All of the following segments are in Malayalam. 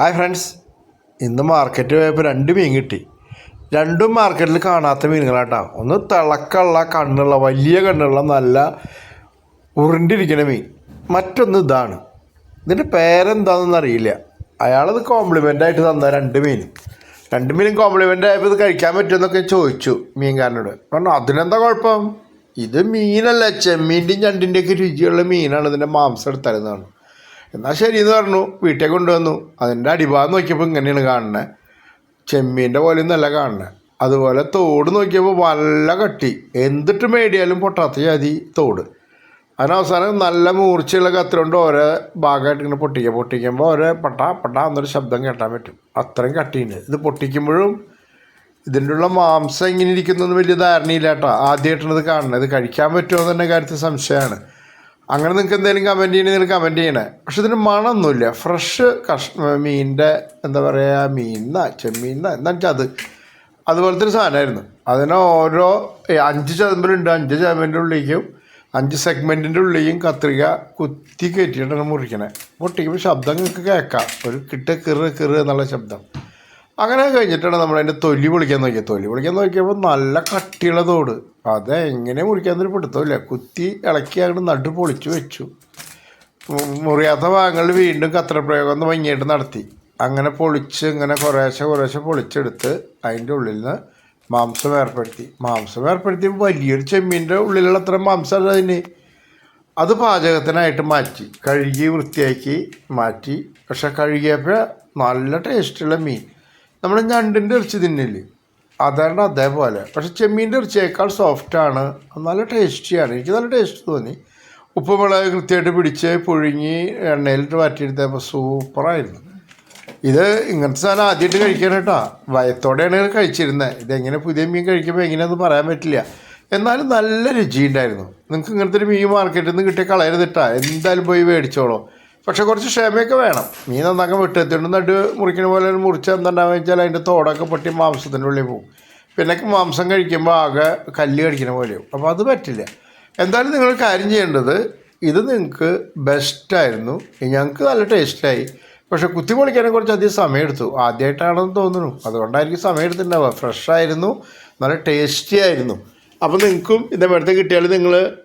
ഹായ് ഫ്രണ്ട്സ് ഇന്ന് മാർക്കറ്റ് പോയപ്പോൾ രണ്ട് മീൻ കിട്ടി. രണ്ടും മാർക്കറ്റിൽ കാണാത്ത മീനുകളാട്ടോ. ഒന്ന് തിളക്കമുള്ള കണ്ണുള്ള വലിയ കണ്ണുള്ള നല്ല ഉരുണ്ടിരിക്കുന്ന മീൻ. മറ്റൊന്ന് ഇതാണ്. ഇതിന്റെ പേരെന്താണെന്ന് അറിയില്ല. അയാളത് കോംപ്ലിമെന്റ് ആയിട്ട് തന്ന രണ്ട് മീനും രണ്ട് മീനും കോംപ്ലിമെന്റ് ആയപ്പോൾ ഇത് കഴിക്കാൻ പറ്റുമെന്നൊക്കെ ചോദിച്ചു മീൻകാരനോട്. പറഞ്ഞു അതിനെന്താ കുഴപ്പം? ഇത് മീനല്ല. ചെമ്മീന്റെയും ഞണ്ടിന്റെയൊക്കെ രുചിയുള്ള മീനാണ് ഇതിന്റെ മാംസം എടുത്തരുന്നതാണ്. എന്നാൽ ശരി എന്ന് പറഞ്ഞു. വീട്ടിൽ കൊണ്ടുവന്നു. അതിന്റെ അടിഭാഗം നോക്കിയപ്പോൾ ഇങ്ങനെയാണ് കാണുന്നത് ചെമ്മീന്റെ പോലെ നല്ല കാണുന്നത് അതുപോലെ തോട് നോക്കിയപ്പോൾ വല്ല കട്ടി. എന്തിട്ട് മേടിയാലും പൊട്ടാത്ത ജാതി തോട്. അതിനവസാനം നല്ല മൂർച്ചയുള്ള കത്തിലുണ്ട്. ഓരോ ഭാഗമായിട്ട് ഇങ്ങനെ പൊട്ടിക്കുക പൊട്ടിക്കുമ്പോൾ ഓരോ പട്ട പട്ട എന്നൊരു ശബ്ദം കേട്ടാൻ പറ്റും. അത്രയും കട്ടിയുണ്ട്. ഇത് പൊട്ടിക്കുമ്പോഴും ഇതിന്റെ ഉള്ള മാംസം ഇങ്ങനെ ഇരിക്കുന്നൊന്നും വലിയ ധാരണയില്ല കേട്ടോ. ആദ്യമായിട്ടാണ് ഇത് കാണുന്നത് ഇത് കഴിക്കാൻ പറ്റുമോ എന്ന് കാര്യത്തിൽ സംശയമാണ്. അങ്ങനെ നിങ്ങൾക്ക് എന്തെങ്കിലും കമന്റ് ചെയ്യണമെങ്കിൽ നിങ്ങൾ കമന്റ് ചെയ്യണേ. പക്ഷെ ഇതിന് മണമൊന്നുമില്ല ഫ്രഷ് കഷ് മീനിന്റെ എന്താ പറയുക മീനിന്ന ചെമ്മീന എന്താ വെച്ചാൽ അത്. അതുപോലത്തെ ഒരു സാധനമായിരുന്നു. അതിന് ഓരോ അഞ്ച് ചതമ്പലുണ്ട്. അഞ്ച് ചതമ്പിന്റെ ഉള്ളിലേക്കും അഞ്ച് സെഗ്മെന്റിന്റെ ഉള്ളിലേക്കും കത്രിക കുത്തി കയറ്റിയിട്ടാണ് മുറിക്കണേ. പൊട്ടിക്കുമ്പോൾ ശബ്ദം നിങ്ങൾക്ക് കേൾക്കാം. ഒരു കിട്ട് കിറ് കിറ് എന്നുള്ള ശബ്ദം. അങ്ങനെ കഴിഞ്ഞിട്ടാണ് നമ്മൾ അതിന്റെ തൊലി പൊളിക്കാൻ നോക്കിയത് തൊലി പൊളിക്കാൻ നോക്കിയപ്പോൾ നല്ല കട്ടിയുള്ള തോട്. അത് എങ്ങനെ മുറിക്കാന്നൊരു പിടുത്തമില്ല കുത്തി ഇളക്കി അങ്ങോട്ട് നട്ട് പൊളിച്ചു വെച്ചു. മുറിയാത്ത ഭാഗങ്ങളിൽ വീണ്ടും കത്രപ്രയോഗം ഒന്ന് ഭംഗിയായിട്ട് നടത്തി. അങ്ങനെ പൊളിച്ച് ഇങ്ങനെ കുറേശ്ശെ കുറേശ്ശെ പൊളിച്ചെടുത്ത് അതിന്റെ ഉള്ളിൽ നിന്ന് മാംസം ഏർപ്പെടുത്തി. മാംസം ഏർപ്പെടുത്തി വലിയൊരു ചെമ്മീന്റെ ഉള്ളിലുള്ള അത്ര മാംസം അതിന്. അത് പാചകത്തിനായിട്ട് മാറ്റി. കഴുകി വൃത്തിയാക്കി മാറ്റി. പക്ഷെ കഴുകിയപ്പോൾ നല്ല ടേസ്റ്റുള്ള മീൻ. നമ്മൾ ഞണ്ടിന്റെ ഇറച്ചി തിന്നില്ലേ? അതാണ് അതേപോലെ. പക്ഷെ ചെമ്മീന്റെ ഇറച്ചിയേക്കാൾ സോഫ്റ്റാണ് നല്ല ടേസ്റ്റിയാണ് എനിക്ക് നല്ല ടേസ്റ്റ് തോന്നി. ഉപ്പ് മുളക് കൃത്യമായിട്ട് പിടിച്ച് പുഴുങ്ങി എണ്ണയിലിട്ട് വാറ്റിയെടുത്തപ്പോൾ സൂപ്പറായിരുന്നു ഇത് ഇങ്ങനത്തെ സാധനം ആദ്യമായിട്ട് കഴിക്കണം കേട്ടോ. വയത്തോടെയാണ് കഴിച്ചിരുന്നത്. ഇതെങ്ങനെ പുതിയ മീൻ കഴിക്കുമ്പോൾ എങ്ങനെയാണെന്ന് പറയാൻ പറ്റില്ല. എന്നാലും നല്ല രുചിയുണ്ടായിരുന്നു നിങ്ങൾക്ക് ഇങ്ങനത്തെ ഒരു മീൻ മാർക്കറ്റിൽ നിന്ന് കിട്ടിയ കളയരുതിട്ടാ എന്തായാലും പോയി മേടിച്ചോളൂ. പക്ഷെ കുറച്ച് ക്ഷമയൊക്കെ വേണം. മീൻ നന്നാക്കാൻ വിട്ടെത്തിണ്ട് നട്ട് മുറിക്കുന്ന പോലെ മുറിച്ച് എന്താണെന്ന് വെച്ചാൽ അതിന്റെ തോടൊക്കെ പൊട്ടി മാംസത്തിന്റെ ഉള്ളിൽ പോകും. പിന്നെ മാംസം കഴിക്കുമ്പോൾ ആകെ കല്ല് കടിക്കുന്ന പോലെയും അപ്പോൾ അത് പറ്റില്ല. എന്തായാലും നിങ്ങൾ കാര്യം ചെയ്യേണ്ടത് ഇത് നിങ്ങൾക്ക് ബെസ്റ്റായിരുന്നു ഞങ്ങൾക്ക് നല്ല ടേസ്റ്റായി പക്ഷേ കുത്തി പൊളിക്കാനും കുറച്ച് അധികം സമയം എടുത്തു. ആദ്യമായിട്ടാണെന്ന് തോന്നുന്നു. അതുകൊണ്ടായിരിക്കും സമയം എടുത്തിട്ടുണ്ടാവുക. ഫ്രഷ് ആയിരുന്നു. നല്ല ടേസ്റ്റി ആയിരുന്നു. അപ്പോൾ നിങ്ങൾക്കും ഇതേ ഇതേപോലത്തെ കിട്ടിയാൽ നിങ്ങൾ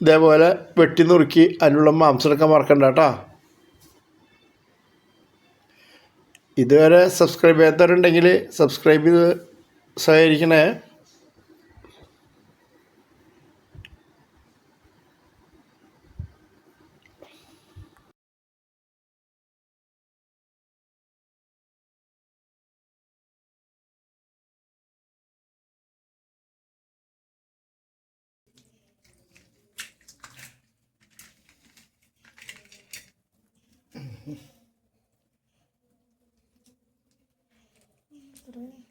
ഇതേപോലെ വെട്ടി നുറുക്കി അതിനുള്ള മാംസമെടുക്കാൻ മറക്കണ്ട കേട്ടോ ഇതുവരെ സബ്സ്ക്രൈബ് ചെയ്യാത്തവരുണ്ടെങ്കിൽ സബ്സ്ക്രൈബ് ചെയ്ത് സഹകരിക്കണേ. 그러 네.